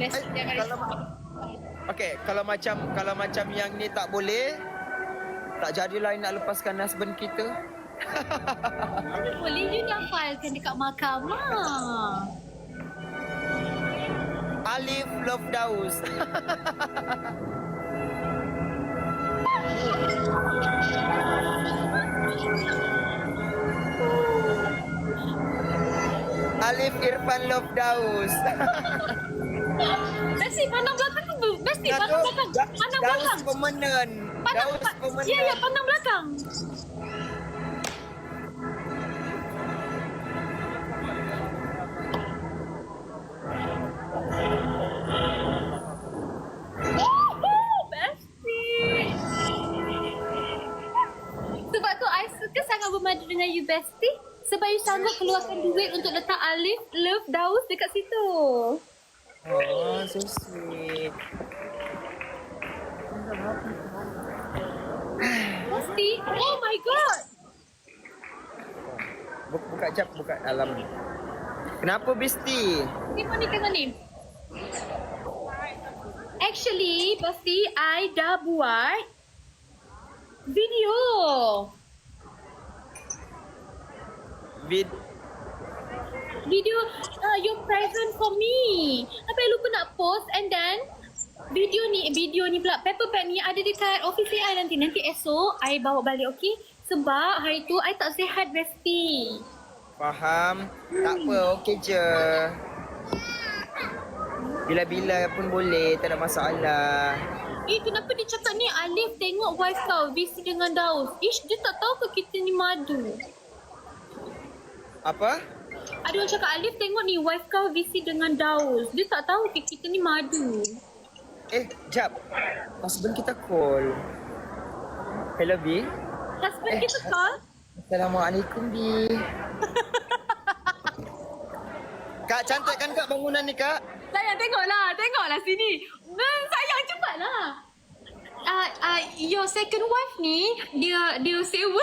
Best Eh, jangan kalau macam kalau macam yang ni tak boleh, tak jadilah nak lepaskan husband kita. Mana boleh you nak filekan dekat mahkamah. Alif Love Daus. Alif Irfan Love Daus. Besti pandang belakang tu. Besti pandang belakang. Da- Pandang Daus belakang. pemenang. Pandang Daus pemenang. Ya, ya, pandang belakang. Woohoo, Besti. Sebab tu I suka sangat bermadu dengan you Besti Sebab you sanggup keluarkan duit untuk letak Alif Love Daus dekat situ Oh, so sweet. Besti Oh my god Buka, buka jap, buka dalam. Kenapa Besti? Ni pun ni tengok ni Actually Besti I dah buat Video Vid Video uh, Your present for me Tapi lupa nak post And then Video ni Video ni pula Paper bag ni Ada dekat office I nanti Nanti esok I bawa balik okay Sebab hari tu I tak sihat Besti Faham? Tak apa, okey je. Bila-bila pun boleh, tak ada masalah. Eh kenapa dia cakap ni Alif tengok wife kau Visi dengan Daus Ish dia tak tahu ke kita ni madu Apa? Ada orang cakap Alif tengok ni wife kau visi dengan Daus Dia tak tahu kita ni madu Eh, jap. Husband kita call. Hello, B. Husband Eh, kita call Assalamualaikum, B. kak, cantik kan kak bangunan ni, kak? Sayang tengoklah Tengoklah sini hmm, Sayang cepatlah uh, uh, Your second wife ni Dia Dia sewa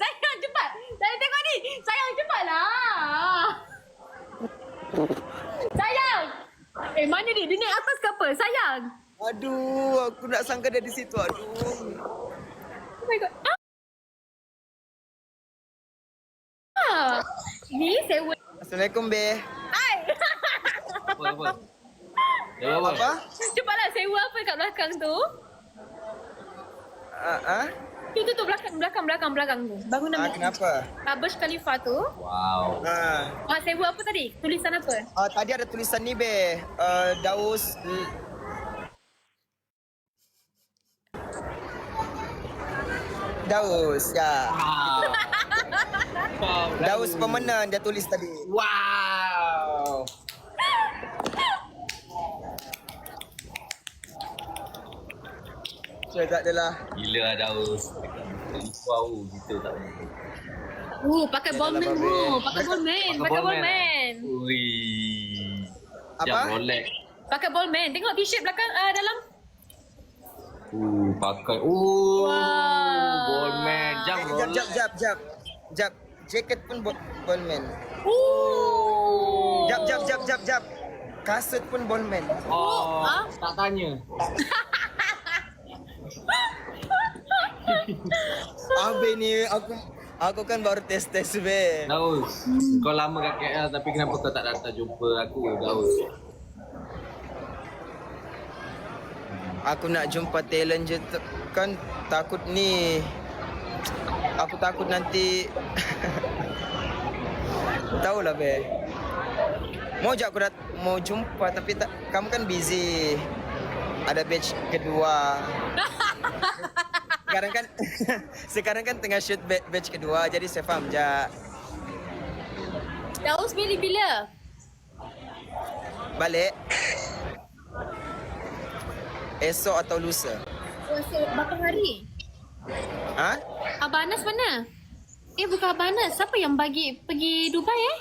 Sayang cepat Sayang tengok ni Sayang cepatlah Sayang Eh mana dia? Dia naik atas ke apa? Sayang Aduh, aku nak sangka dia di situ. Aduh. Oh my god Ah. Ni sewa Assalamualaikum, B. Hai Apa apa? Apa? Apa? Cepatlah sewa apa kat belakang tu Ah, ah? Tu tu tu belakang belakang belakang belakang tu. Bangunan Ah, belakang. kenapa? Ah, Burj Khalifa tu. Wow. Ah. Ah, sewa apa tadi? Tulisan apa? Ah, tadi ada tulisan ni, be. Uh, Daus l- Daus, ya. Wow. Daus pemenang dia tulis tadi. Wow. So, tak adalah. Gila lah Daus. Wow, kita tak boleh. Uh, pakai Yalah, tu. Pakai ballman. Pakai ballman. Ui. Apa? Jam Rolex. Pakai ballman. Tengok t-shirt belakang ah, dalam. Uh, pakai. Uh, Wow. Ballman. Jam Eh, jap, Rolex. jap, jap, jap. Jap. Jacket pun bo- ballman. Uh. Jap, jap, jap, jap, jap. Kasut pun ballman. Oh, Ah? tak tanya. Abe ni aku aku kan baru test-test be. Daus, kau lama kat KL tapi kenapa kau tak datang jumpa aku, Daus? Aku nak jumpa talent je kan takut ni. Aku takut nanti Tahulah be. Mau je aku dat mau jumpa tapi tak kamu kan busy. Ada batch kedua. Sekarang kan sekarang kan tengah shoot ba- batch kedua jadi saya faham je. Daus pilih bila? Balik. Esok atau lusa. Puasa berapa hari? Ha? Abang Anas mana? Eh bukan Abang Anas. Siapa yang bagi pergi Dubai eh?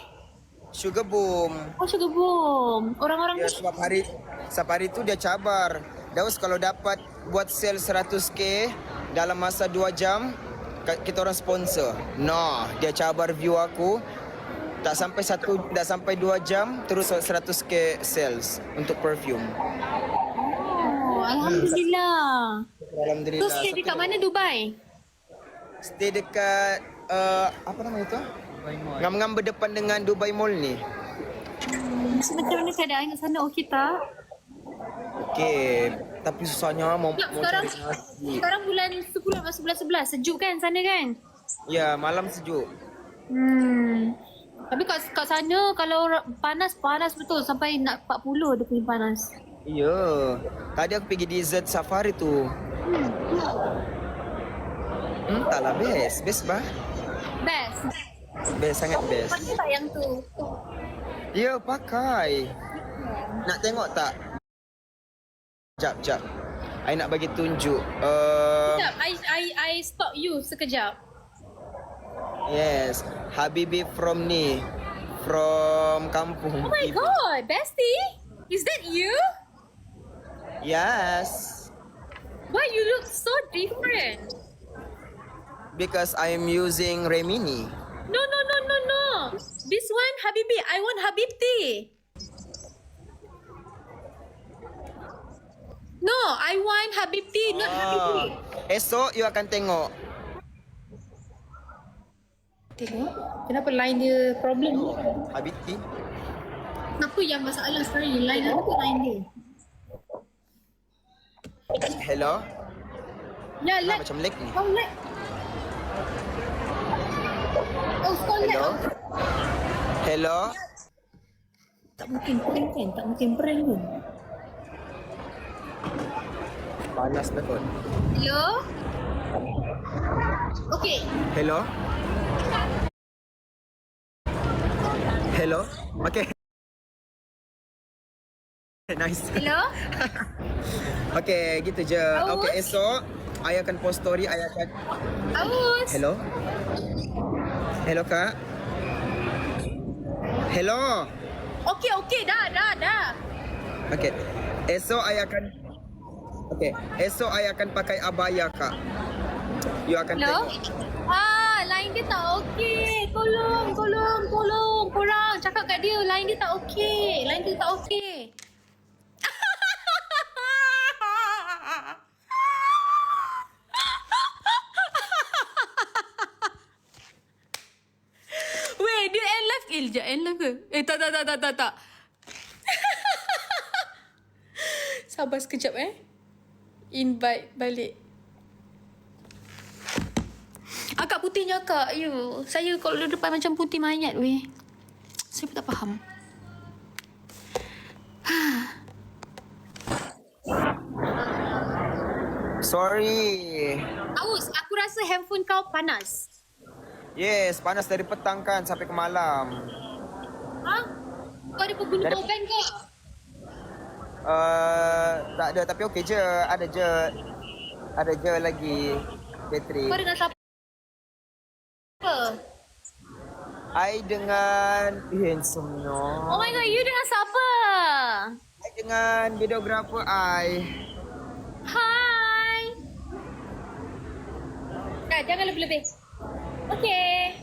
Sugar boom. Oh sugar boom. Orang-orang Ya sebab hari sebab hari tu dia cabar. Daus kalau dapat buat sale 100k dalam masa 2 jam kita orang sponsor. Nah, dia cabar view aku. Tak sampai satu, tak sampai dua jam terus 100k sales untuk perfume. Oh, Alhamdulillah. Alhamdulillah. Tu stay dekat mana Dubai? Stay dekat uh, apa nama itu? Ngam-ngam berdepan dengan Dubai Mall ni. Hmm, macam mana keadaan kat sana? Okey tak? Okey, tapi susahnya mau, Tak, mau sekarang cari nasi. sekarang bulan 10 masuk bulan 11. Sejuk kan sana kan? Ya, malam sejuk. Hmm. Tapi kat, kat sana kalau panas, panas betul. Sampai nak 40 dia punya panas. Ya. Tadi aku pergi desert safari tu. Hmm, tak lah best. Best bah. Best. Best, sangat best. Pakai tak yang tu? Ya, pakai. Nak tengok tak? Jap, jap. I nak bagi tunjuk. Uh, Sekejap, I, I, I stop you sekejap. yes. Habibi from ni. From kampung. Oh my god, bestie? Is that you? Yes. Why you look so different? Because I am using Remini. No, no, no, no, no. This one, Habibi. I want Habibti. No, I want Habibti, not Habibi. Ah, esok you akan tengok. Tengok, kenapa line dia problem ni? Habibti. Kenapa yang masalah sekarang ni? Line apa line dia? Hello. Ya, Nah, like. macam lag ni. Oh, like. Oh, kau like. Hello. Hello. Tak mungkin prank kan? Tak mungkin prank pun. Panas kot. Hello? Okay. Hello. Hello. Okay. nice. Hello? Okay, gitu je. Aus. Okay, esok I akan post story, I akan Aus. Hello. Hello, Kak. Hello. Okay, okay. Dah, dah, dah. Okay. Esok I akan Okay. Esok I akan pakai abaya, Kak. You akan Hello? tengok. Ah, line dia tak okey. Tolong, tolong, tolong. Korang cakap kat dia line dia tak okey. Line dia tak okey. Weh, dia end live ke? Eh, sekejap, end live ke? Eh, tak, tak, tak, tak, tak, tak. Sabar sekejap eh. Invite balik. Akak putihnya akak, you. Saya kalau depan macam putih mayat weh. Saya pun tak faham. Sorry. Aus, aku rasa handphone kau panas. Yes, panas dari petang kan sampai ke malam. Ha? Kau ada pengguna Dari- power bank ke? Uh, tak ada tapi okey je. Ada je. Ada je lagi bateri. Kau dengan siapa? I dengan handsome no. Oh my god, you dengan siapa? I dengan videographer I. Hai. Dah, jangan lebih-lebih. Okay.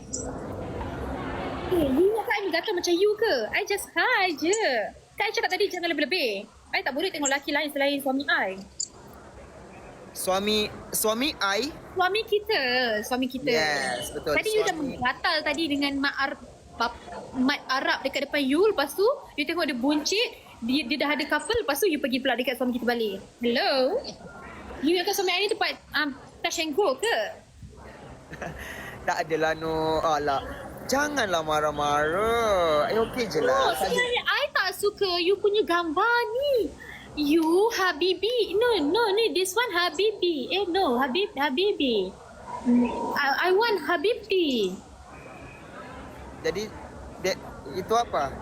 Eh, you ingat kan I gatal macam you ke? I just hi je. Kan I cakap tadi jangan lebih-lebih. I tak boleh tengok lelaki lain selain suami I. Suami suami I. Suami kita. Suami kita. Yes, betul. Tadi you dah Suami. menggatal tadi dengan mat, Ar bap, mat Arab dekat depan you. Lepas tu, you tengok dia buncit. Dia, dia dah ada couple. Lepas tu, you pergi pula dekat suami kita balik. Hello? You ingatkan suami I ni tempat um, touch and go ke? Tak adalah no. Alah. Janganlah marah-marah. Eh okey je lah. Saja- sebenarnya I tak suka you punya gambar ni. You Habibi. No, no, ni this one Habibi. Eh, no, Habib, Habibi. I, I want Habibti. Jadi dia, itu apa?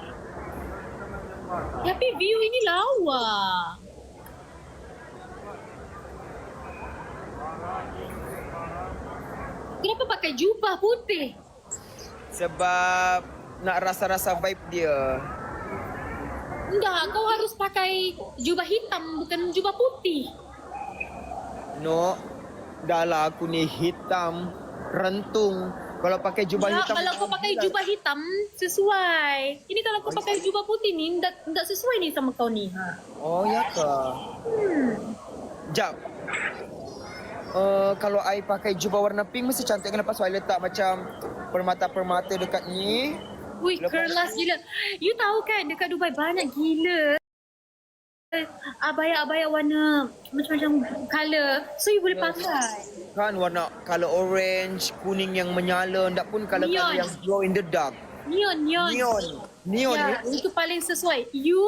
Tapi view ini lawa. Kenapa pakai jubah putih? Sebab nak rasa-rasa vibe dia. Enggak, kau harus pakai jubah hitam bukan jubah putih. No, dah lah aku ni hitam, rentung, Kalau pakai jubah Ya, hitam. kalau kau pakai jubah hitam sesuai. Ini kalau kau pakai jubah putih ni tak tak sesuai ni sama kau ni. Ha. Oh, ya ke? Hmm. Jap. Uh, kalau I pakai jubah warna pink mesti cantik kan lepas tu I letak macam permata-permata dekat ni. Ui, kerlas gila. You tahu kan dekat Dubai banyak gila abaya-abaya warna macam-macam colour. So you boleh pakai. Kan warna color orange, kuning yang menyala, ndak pun color-color Neon. yang glow in the dark. Neon, neon. Neon. Neon. Ya, itu paling sesuai. You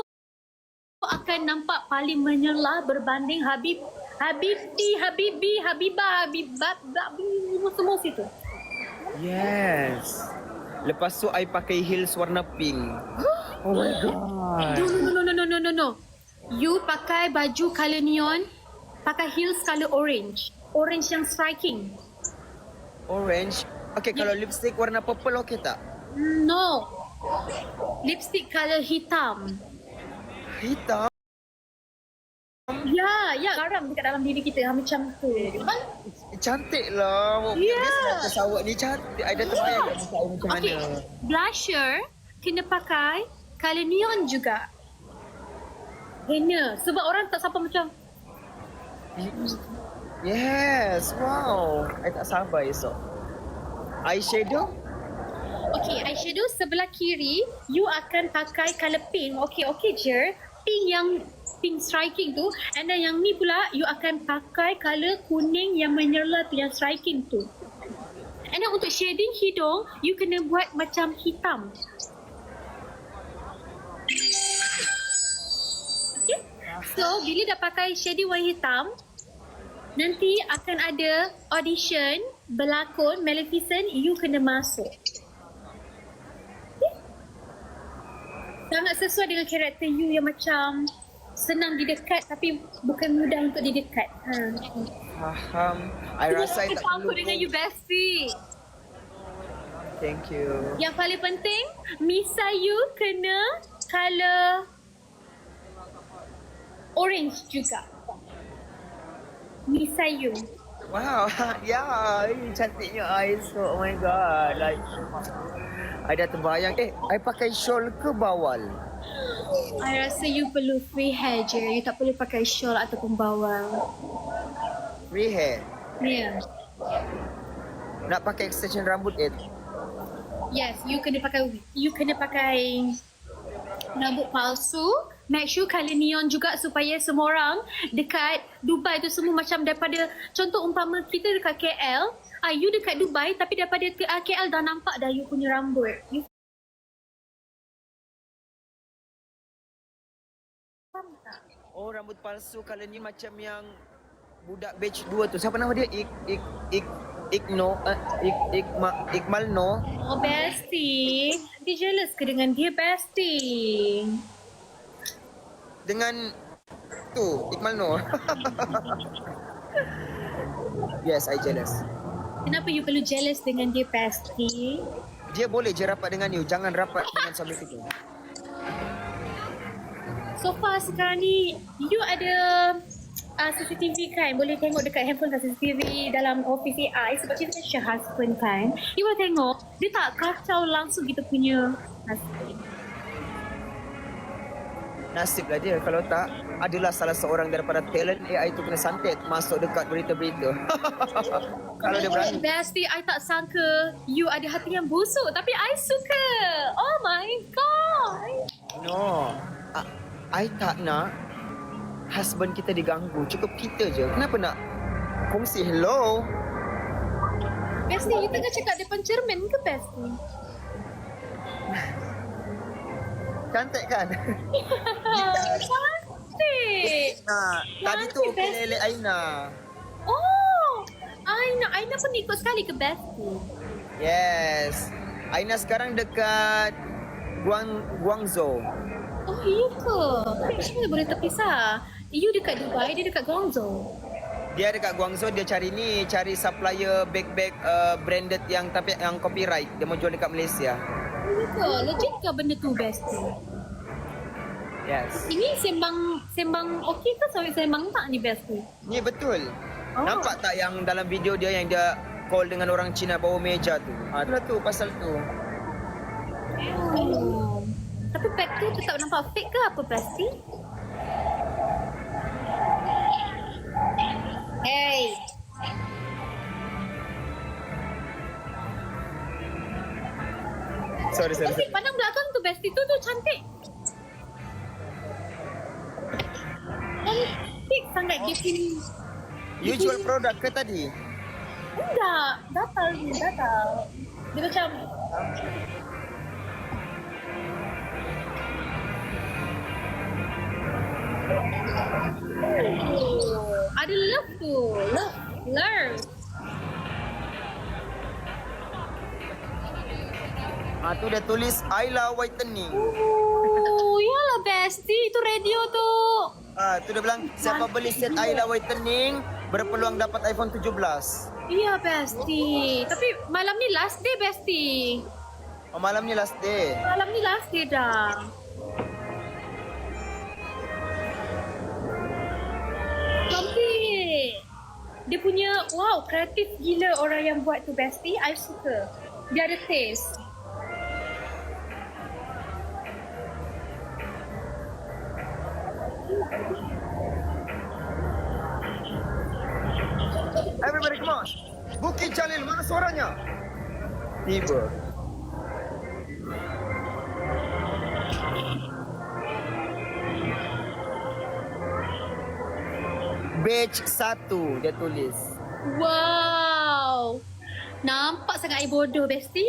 akan nampak paling menyerlah berbanding Habib Habibti, Habibi, Habibah, Habibab, semua semua situ. Yes. Lepas tu I pakai heels warna pink. Oh my god. No, no, no, no, no, no, no, no. You pakai baju color neon, pakai heels color orange. Orange yang striking. Orange. Okay, kalau lipstick warna purple okay tak? No. Lipstick color hitam. Hitam. Ya, ya. Garam dekat dalam diri kita ha, macam tu. Kan? Cantik lah. Ya. Biasa atas awak ni cantik. I dah terbayang dah muka I macam Okay, mana. blusher kena pakai color neon juga. Kena. Sebab orang tak sampai macam Yes, wow. I tak sabar esok. Eyeshadow? Okay, eyeshadow sebelah kiri, you akan pakai color pink. Okay, okay je. Pink yang pink striking tu. And then yang ni pula, you akan pakai color kuning yang menyerlah tu, yang striking tu. And then untuk shading hidung, you kena buat macam hitam. Okay? So, bila dah pakai shading warna hitam, nanti akan ada audition berlakon Maleficent, you kena masuk. sangat sesuai dengan karakter you yang macam senang didekat tapi bukan mudah untuk didekat. Ha. Faham. I rasa I tak aku perlu. dengan you bestie. Thank you. Yang paling penting, Misa you kena color orange juga. Misa you. Wow, ya, yeah, cantiknya eyes. Oh my god, like I dah terbayang. Eh, I pakai shawl ke bawal? I rasa you perlu free hair je. You tak perlu pakai shawl ataupun bawal. Free hair. Yeah. Nak pakai extension rambut eh? Yes, you kena pakai you kena pakai rambut palsu. Make sure colour neon juga supaya semua orang dekat Dubai tu semua macam daripada contoh umpama kita dekat KL, ah you dekat Dubai tapi daripada ke, ah, KL dah nampak dah you punya rambut. You Oh, rambut palsu kalau ni macam yang budak batch 2 tu. Siapa nama dia? Ik Ik Ik Ikno, uh, Ik Ikma, Ikmal No. Oh bestie, dia jealous ke dengan dia bestie? dengan tu Ikmal Nur. yes, I jealous. Kenapa you perlu jealous dengan dia bestie? Dia boleh je rapat dengan you, jangan rapat dengan suami kita. So far sekarang ni you ada uh, CCTV kan boleh tengok dekat handphone CCTV dalam office AI sebab kita kan share husband kan you boleh tengok dia tak kacau langsung kita punya husband Nasib lah dia kalau tak adalah salah seorang daripada talent AI tu kena santet masuk dekat berita-berita. kalau dia berani. Bestie, I tak sangka you ada hati yang busuk tapi I suka. Oh my god. No. I, tak nak husband kita diganggu. Cukup kita je. Kenapa nak kongsi hello? Bestie, you tengah cakap depan cermin ke Bestie? Cantik kan? Cantik. nah, tadi tu Besti. pelelek Aina. Oh, Aina, Aina pun ikut sekali ke Bestie? Yes. Aina sekarang dekat Guang Guangzhou. Oh ke? Macam mana boleh terpisah? You dekat Dubai, dia dekat Guangzhou. Dia dekat Guangzhou dia cari ni, cari supplier bag-bag uh, branded yang tapi yang copyright. Dia mau jual dekat Malaysia. Iya ke? Legit ke benda tu bestie? Yes. Ini sembang sembang okey ke sampai sembang tak ni bestie? Ni betul. Oh. Nampak tak yang dalam video dia yang dia call dengan orang Cina bawa meja tu. Ha, itulah tu pasal tu. Oh. Tapi pack tu tetap nampak fake ke apa pasti? Hey. Sorry, sorry. Tapi pandang belakang tu Besti tu tu cantik. Cantik sangat dia punya. You jual produk ke tadi? Enggak, datal ni, datal. Dia macam ada love tu. Love. Love. Ha, tu dia tulis Ayla Whitening. Oh, yalah Besti. Itu radio tu. Ha, tu dia bilang siapa beli set Ayla Whitening berpeluang dapat iPhone 17. Iya Besti. Tapi malam ni last day Besti. Oh, malam ni last day. Malam ni last day dah. Dia punya, wow, kreatif gila orang yang buat tu Besti. I suka. Dia ada taste. Everybody come on. Bukit Jalil, mana suaranya? Tiba. Batch 1 dia tulis. Wow. Nampak sangat I bodoh Besti.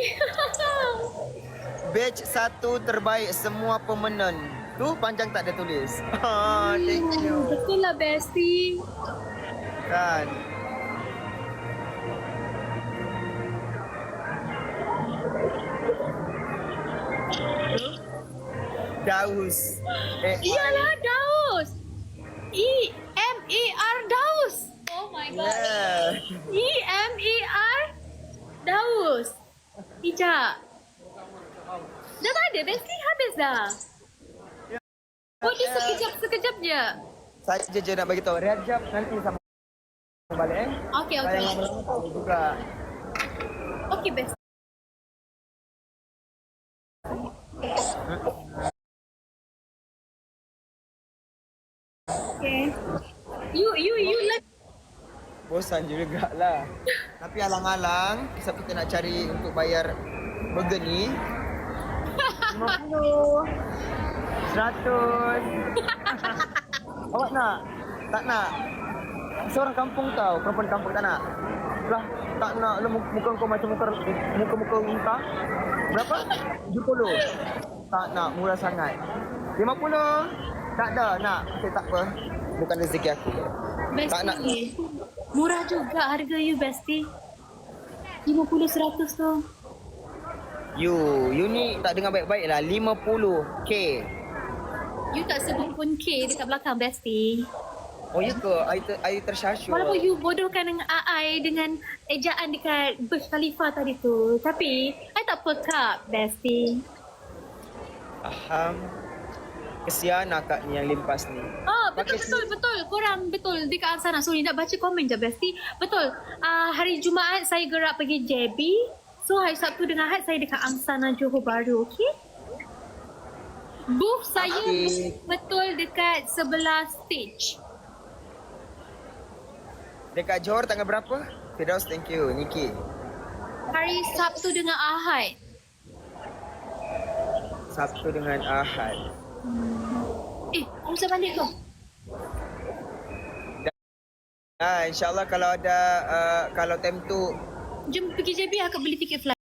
Batch 1 terbaik semua pemenang. Tu panjang tak dia tulis. Ah, thank you. Betul lah Besti. Kan. Daus. Eh, Iyalah Daus. E M A R Daus. Oh my god. Yeah. E M A R Daus. Ija. Dah tak ada Besti habis dah. Oh dia sekejap sekejap je. Saja je nak bagi tahu. Rehat jap nanti sama balik eh. Yang lama-lama tahu juga. Okay Besti. Okay. You you you like Bosan juga lah. Tapi alang-alang, siapa kita nak cari untuk bayar burger ni? 50 100 Awak nak? Tak nak? Seorang kampung tau, perempuan kampung tak nak? Lah, tak nak lu muka kau macam muka muka-muka unta. Berapa? 70. Tak nak, murah sangat. 50. Tak ada, nak. Okay, tak apa. Bukan rezeki aku. Besti. Tak nak. Murah juga harga you Besti. 50 100 tu. You, you ni tak dengar baik-baik lah. 50k. You tak sebut pun K dekat belakang Besti. Oh ya ke? I, ter, I tersyasyuk. Walaupun you bodohkan dengan AI dengan ejaan dekat Burj Khalifa tadi tu. Tapi, I tak pekak Besti. Faham. Kesian akak ni yang limpas ni. Oh, betul Pakai betul betul. Korang betul dekat sana. Sorry nak baca komen je Besti. Betul. Uh, hari Jumaat saya gerak pergi JB. So hari Sabtu dengan Ahad saya dekat Angsana Johor Bahru, okey? Booth saya Okey. betul dekat sebelah stage. Dekat Johor tanggal berapa? Firdaus, thank you. Niki. Hari Sabtu dengan Ahad. Sabtu dengan Ahad. Eh, kamu bisa balik ke? Ah, InsyaAllah kalau ada, uh, kalau time tu Jom pergi JB akak beli tiket flight.